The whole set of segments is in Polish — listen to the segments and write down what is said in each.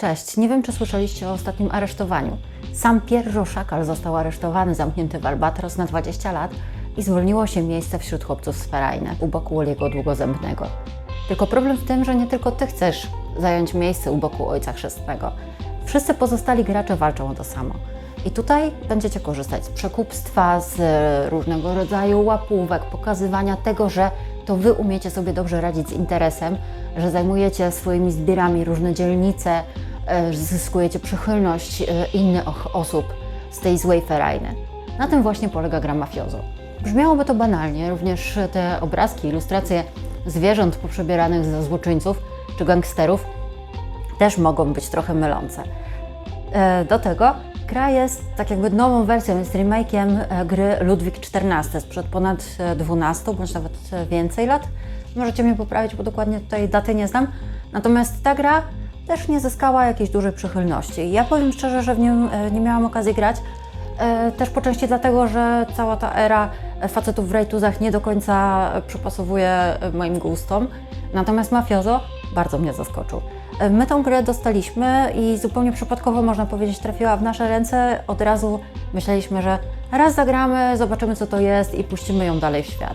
Cześć, nie wiem czy słyszeliście o ostatnim aresztowaniu. Sam Pierre Rochakal został aresztowany, zamknięty w Albatros na 20 lat i zwolniło się miejsce wśród chłopców z Ferajne, u boku Oliego Długozębnego. Tylko problem w tym, że nie tylko Ty chcesz zająć miejsce u boku Ojca Chrzestnego. Wszyscy pozostali gracze walczą o to samo. I tutaj będziecie korzystać z przekupstwa, z e, różnego rodzaju łapówek, pokazywania tego, że to Wy umiecie sobie dobrze radzić z interesem, że zajmujecie swoimi zbierami różne dzielnice, zyskujecie przychylność e, innych osób z tej złej ferajny. Na tym właśnie polega gra mafiozo. Brzmiałoby to banalnie, również te obrazki, ilustracje zwierząt poprzebieranych za złoczyńców czy gangsterów też mogą być trochę mylące. E, Do tego gra jest tak jakby nową wersją, jest remake'iem e, gry Ludwik XIV sprzed ponad e, 12 bądź nawet e, więcej lat. Możecie mnie poprawić, bo dokładnie tutaj daty nie znam. Natomiast ta gra też nie zyskała jakiejś dużej przychylności. Ja powiem szczerze, że w nią e, nie miałam okazji grać. E, Też po części dlatego, że cała ta era facetów w rajtuzach nie do końca przypasowuje e, moim gustom. Natomiast Mafiozo bardzo mnie zaskoczył. My tą grę dostaliśmy i zupełnie przypadkowo, można powiedzieć, trafiła w nasze ręce. Od razu myśleliśmy, że raz zagramy, zobaczymy co to jest i puścimy ją dalej w świat.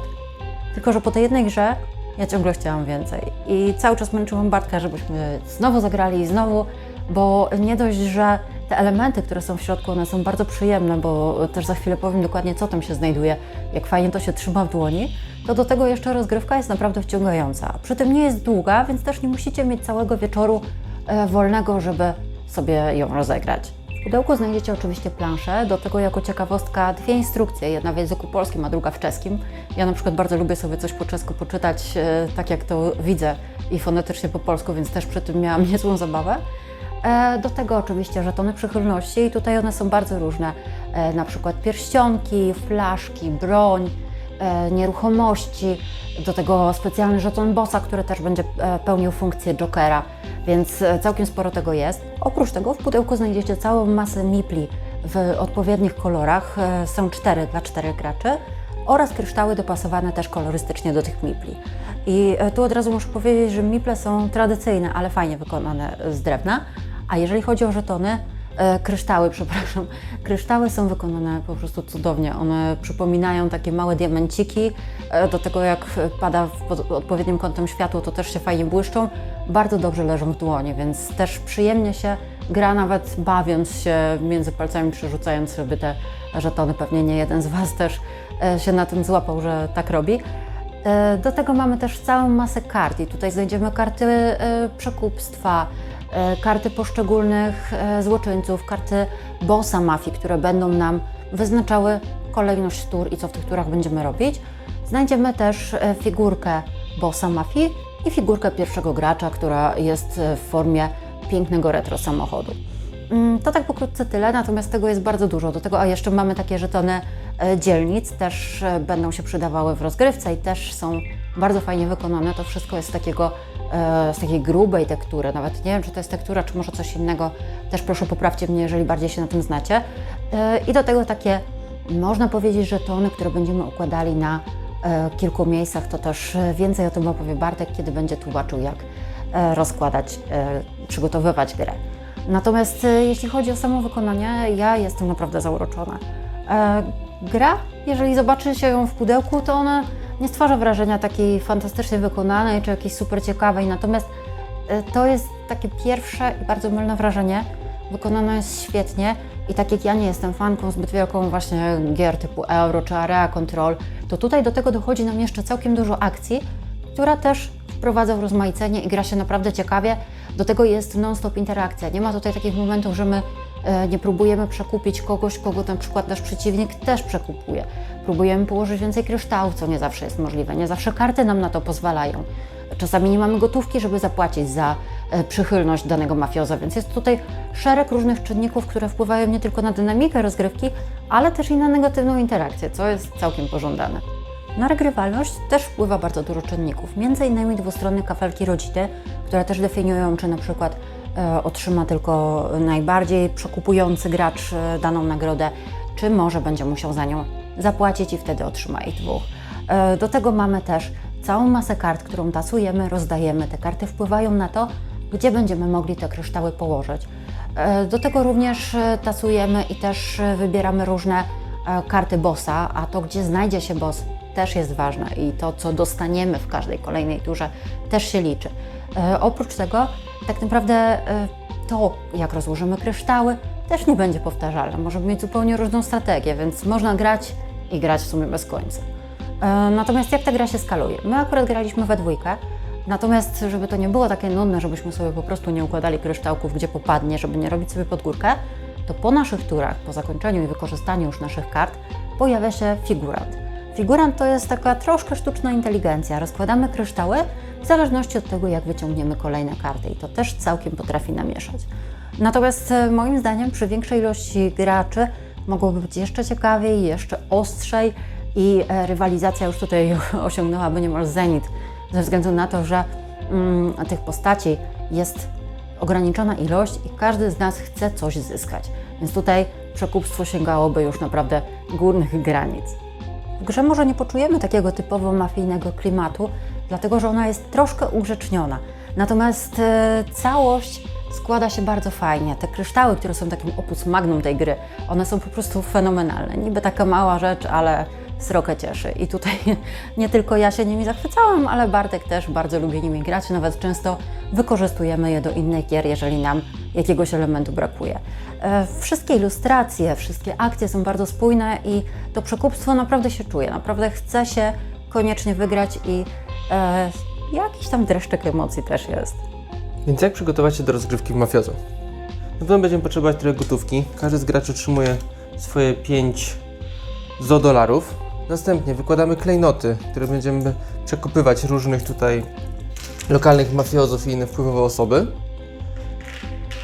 Tylko, że po tej jednej grze ja ciągle chciałam więcej. I cały czas męczyłam Bartka, żebyśmy znowu zagrali i znowu, bo nie dość, że te elementy, które są w środku, one są bardzo przyjemne, bo też za chwilę powiem dokładnie, co tam się znajduje, jak fajnie to się trzyma w dłoni, to do tego jeszcze rozgrywka jest naprawdę wciągająca. Przy tym nie jest długa, więc też nie musicie mieć całego wieczoru e, wolnego, żeby sobie ją rozegrać. Pudełku znajdziecie oczywiście planszę, do tego jako ciekawostka dwie instrukcje, jedna w języku polskim, a druga w czeskim. Ja na przykład bardzo lubię sobie coś po czesku poczytać, e, tak jak to widzę i fonetycznie po polsku, więc też przy tym miałam niezłą zabawę. E, Do tego oczywiście żetony przychylności i tutaj one są bardzo różne, e, na przykład pierścionki, flaszki, broń, nieruchomości, do tego specjalny żeton bossa, który też będzie e, pełnił funkcję jokera, więc e, całkiem sporo tego jest. Oprócz tego w pudełku znajdziecie całą masę mipli w odpowiednich kolorach, e, są cztery dla czterech graczy oraz kryształy dopasowane też kolorystycznie do tych mipli. I e, tu od razu muszę powiedzieć, że miple są tradycyjne, ale fajnie wykonane z drewna. A jeżeli chodzi o żetony, e, kryształy, przepraszam, kryształy są wykonane po prostu cudownie. One przypominają takie małe diamenciki. E, Do tego jak pada pod odpowiednim kątem światło, to też się fajnie błyszczą. Bardzo dobrze leżą w dłoni, więc też przyjemnie się gra, nawet bawiąc się między palcami, przerzucając sobie te żetony. Pewnie nie jeden z Was też e, się na tym złapał, że tak robi. Do tego mamy też całą masę kart i tutaj znajdziemy karty przekupstwa, karty poszczególnych e, złoczyńców, karty bossa mafii, które będą nam wyznaczały kolejność tur i co w tych turach będziemy robić. Znajdziemy też e, figurkę bossa mafii i figurkę pierwszego gracza, która jest e, w formie pięknego retro samochodu. Mm, To tak pokrótce tyle, natomiast tego jest bardzo dużo. Do tego, a jeszcze mamy takie żetony e, dzielnic, też e, będą się przydawały w rozgrywce i też są bardzo fajnie wykonane. To wszystko jest z, takiego, e, z takiej grubej tektury. Nawet nie wiem, czy to jest tektura, czy może coś innego. Też proszę poprawcie mnie, jeżeli bardziej się na tym znacie. E, I do tego takie, można powiedzieć, żetony, które będziemy układali na e, kilku miejscach. To też e, więcej o tym opowie Bartek, kiedy będzie tłumaczył, jak e, rozkładać, e, przygotowywać grę. Natomiast e, jeśli chodzi o samo wykonanie, ja jestem naprawdę zauroczona. E, gra, jeżeli zobaczy się ją w pudełku, to ona nie stwarza wrażenia takiej fantastycznie wykonanej czy jakiejś super ciekawej, natomiast e, to jest takie pierwsze i bardzo mylne wrażenie. Wykonana jest świetnie i tak jak ja nie jestem fanką zbyt wielką właśnie gier typu Euro czy Area Control, to tutaj do tego dochodzi nam jeszcze całkiem dużo akcji, która też wprowadza urozmaicenie i gra się naprawdę ciekawie. Do tego jest non-stop interakcja. Nie ma tutaj takich momentów, że my nie próbujemy przekupić kogoś, kogo na przykład nasz przeciwnik też przekupuje. Próbujemy położyć więcej kryształów, co nie zawsze jest możliwe. Nie zawsze karty nam na to pozwalają. Czasami nie mamy gotówki, żeby zapłacić za e, przychylność danego mafioza, więc jest tutaj szereg różnych czynników, które wpływają nie tylko na dynamikę rozgrywki, ale też i na negatywną interakcję, co jest całkiem pożądane. Na regrywalność też wpływa bardzo dużo czynników, innymi dwustronne kafelki rodziny, które też definiują, czy na przykład e, otrzyma tylko najbardziej przekupujący gracz e, daną nagrodę, czy może będzie musiał za nią zapłacić i wtedy otrzyma ich dwóch. E, do tego mamy też całą masę kart, którą tasujemy, rozdajemy. Te karty wpływają na to, gdzie będziemy mogli te kryształy położyć. E, Do tego również e, tasujemy i też e, wybieramy różne e, karty bossa, a to gdzie znajdzie się boss też jest ważne i to co dostaniemy w każdej kolejnej turze też się liczy. E, Oprócz tego tak naprawdę e, to jak rozłożymy kryształy też nie będzie powtarzalne. Możemy mieć zupełnie różną strategię, więc można grać i grać w sumie bez końca. E, Natomiast jak ta gra się skaluje? My akurat graliśmy we dwójkę, natomiast żeby to nie było takie nudne, żebyśmy sobie po prostu nie układali kryształków, gdzie popadnie, żeby nie robić sobie pod górkę, to po naszych turach, po zakończeniu i wykorzystaniu już naszych kart, pojawia się figurant. Figurant to jest taka troszkę sztuczna inteligencja. Rozkładamy kryształy w zależności od tego, jak wyciągniemy kolejne karty i to też całkiem potrafi namieszać. Natomiast e, moim zdaniem przy większej ilości graczy mogłoby być jeszcze ciekawiej, jeszcze ostrzej i e, rywalizacja już tutaj osiągnęłaby niemal zenit, ze względu na to, że mm, tych postaci jest ograniczona ilość i każdy z nas chce coś zyskać. Więc tutaj przekupstwo sięgałoby już naprawdę górnych granic. W grze może nie poczujemy takiego typowo mafijnego klimatu, dlatego że ona jest troszkę ugrzeczniona. Natomiast e, całość składa się bardzo fajnie. Te kryształy, które są takim opus magnum tej gry, one są po prostu fenomenalne. Niby taka mała rzecz, ale srokę cieszy. I tutaj nie tylko ja się nimi zachwycałam, ale Bartek też bardzo lubi nimi grać. Nawet często wykorzystujemy je do innych gier, jeżeli nam jakiegoś elementu brakuje. E, Wszystkie ilustracje, wszystkie akcje są bardzo spójne i to przekupstwo naprawdę się czuje. Naprawdę chce się koniecznie wygrać i e, jakiś tam dreszczyk emocji też jest. Więc jak przygotować się do rozgrywki w Mafiozo? Na pewno będziemy potrzebować trochę gotówki. Każdy z graczy otrzymuje swoje 5 zo dolarów. Następnie wykładamy klejnoty, które będziemy przekopywać różnych tutaj lokalnych mafiozów i inne wpływowe osoby.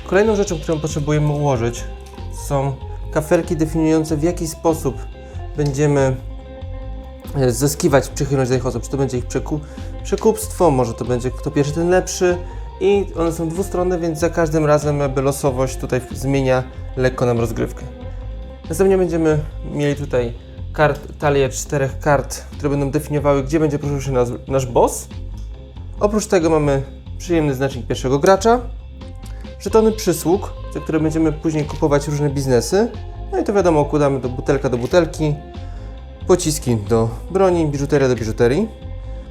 Kolejną rzeczą, którą potrzebujemy ułożyć są kafelki definiujące w jaki sposób będziemy e, zyskiwać przychylność tych osób. Czy to będzie ich przeku- przekupstwo, może to będzie kto pierwszy, ten lepszy. I one są dwustronne, więc za każdym razem jakby losowość tutaj zmienia lekko nam rozgrywkę. Następnie będziemy mieli tutaj kart, talię czterech kart, które będą definiowały, gdzie będzie poruszał się nas, nasz boss. Oprócz tego mamy przyjemny znacznik pierwszego gracza, żetony przysług, za które będziemy później kupować różne biznesy. No i to wiadomo, układamy do butelka do butelki, pociski do broni, biżuteria do biżuterii.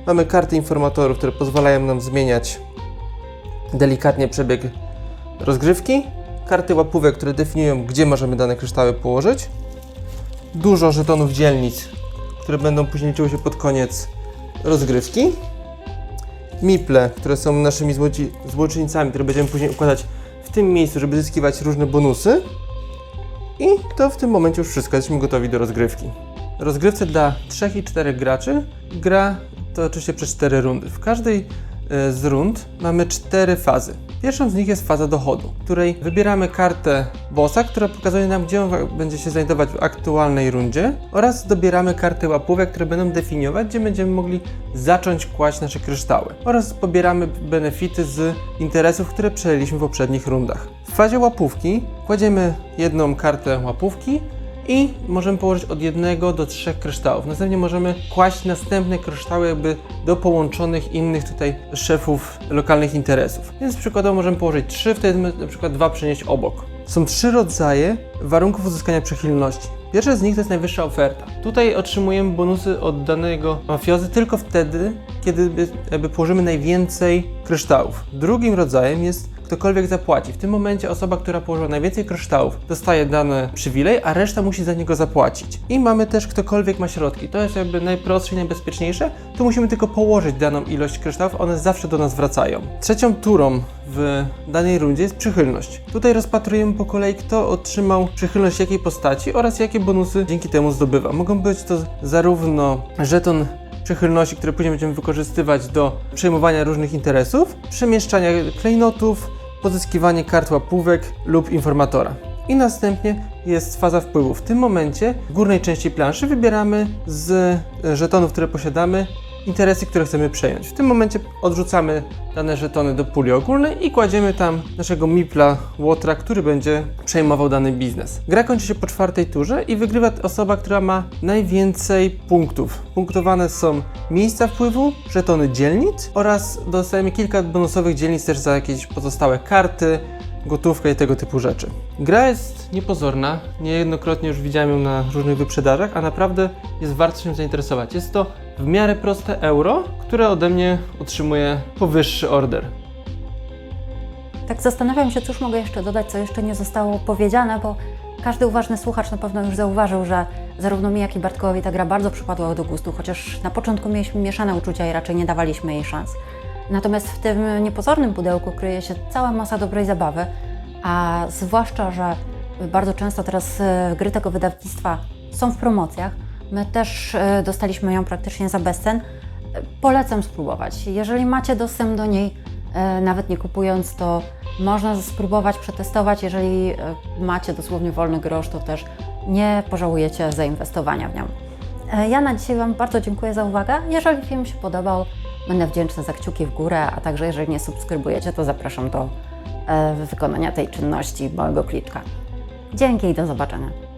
Mamy karty informatorów, które pozwalają nam zmieniać delikatnie przebieg rozgrywki. Karty łapówek, które definiują, gdzie możemy dane kryształy położyć. Dużo żetonów dzielnic, które będą później liczyły się pod koniec rozgrywki. Miple, które są naszymi złoci- złoczyńcami, które będziemy później układać w tym miejscu, żeby zyskiwać różne bonusy. I to w tym momencie już wszystko, jesteśmy gotowi do rozgrywki. Rozgrywce dla 3 i 4 graczy gra to oczywiście przez 4 rundy. W każdej e, z rund mamy 4 fazy. Pierwszą z nich jest faza dochodu, w której wybieramy kartę bossa, która pokazuje nam, gdzie on będzie się znajdować w aktualnej rundzie oraz dobieramy karty łapówek, które będą definiować, gdzie będziemy mogli zacząć kłaść nasze kryształy oraz pobieramy benefity z interesów, które przejęliśmy w poprzednich rundach. W fazie łapówki kładziemy jedną kartę łapówki i możemy położyć od jednego do trzech kryształów. Następnie możemy kłaść następne kryształy jakby do połączonych innych tutaj szefów lokalnych interesów. Więc przykładowo możemy położyć trzy, wtedy na przykład dwa przenieść obok. Są trzy rodzaje warunków uzyskania przychylności. Pierwszy z nich to jest najwyższa oferta. Tutaj otrzymujemy bonusy od danego mafiozy tylko wtedy, kiedy położymy najwięcej kryształów. Drugim rodzajem jest ktokolwiek zapłaci. W tym momencie osoba, która położyła najwięcej kryształów, dostaje dany przywilej, a reszta musi za niego zapłacić. I mamy też ktokolwiek ma środki. To jest jakby najprostsze i najbezpieczniejsze. Tu musimy tylko położyć daną ilość kryształów, one zawsze do nas wracają. Trzecią turą w danej rundzie jest przychylność. Tutaj rozpatrujemy po kolei, kto otrzymał przychylność jakiej postaci oraz jakie bonusy dzięki temu zdobywa. Mogą być to zarówno żeton przychylności, które później będziemy wykorzystywać do przejmowania różnych interesów, przemieszczania klejnotów, pozyskiwanie kart łapówek lub informatora. I następnie jest faza wpływu. W tym momencie w górnej części planszy wybieramy z e, żetonów, które posiadamy, interesy, które chcemy przejąć. W tym momencie odrzucamy dane żetony do puli ogólnej i kładziemy tam naszego Mipla Łotra, który będzie przejmował dany biznes. Gra kończy się po czwartej turze i wygrywa osoba, która ma najwięcej punktów. Punktowane są miejsca wpływu, żetony dzielnic oraz dostajemy kilka bonusowych dzielnic też za jakieś pozostałe karty, gotówkę i tego typu rzeczy. Gra jest niepozorna, niejednokrotnie już widziałem ją na różnych wyprzedażach, a naprawdę jest warto się zainteresować. Jest to w miarę proste euro, które ode mnie otrzymuje powyższy order. Tak zastanawiam się, cóż mogę jeszcze dodać, co jeszcze nie zostało powiedziane, bo każdy uważny słuchacz na pewno już zauważył, że zarówno mi, jak i Bartkowi ta gra bardzo przypadła do gustu, chociaż na początku mieliśmy mieszane uczucia i raczej nie dawaliśmy jej szans. Natomiast w tym niepozornym pudełku kryje się cała masa dobrej zabawy, a zwłaszcza, że bardzo często teraz e, gry tego wydawnictwa są w promocjach. My też e, dostaliśmy ją praktycznie za bezcen. E, Polecam spróbować. Jeżeli macie dostęp do niej, e, nawet nie kupując, to można spróbować przetestować. Jeżeli macie dosłownie wolny grosz, to też nie pożałujecie zainwestowania w nią. Ja na dzisiaj Wam bardzo dziękuję za uwagę. Jeżeli film się podobał, będę wdzięczna za kciuki w górę, a także jeżeli nie subskrybujecie, to zapraszam do wykonania tej czynności małego kliczka. Dzięki i do zobaczenia.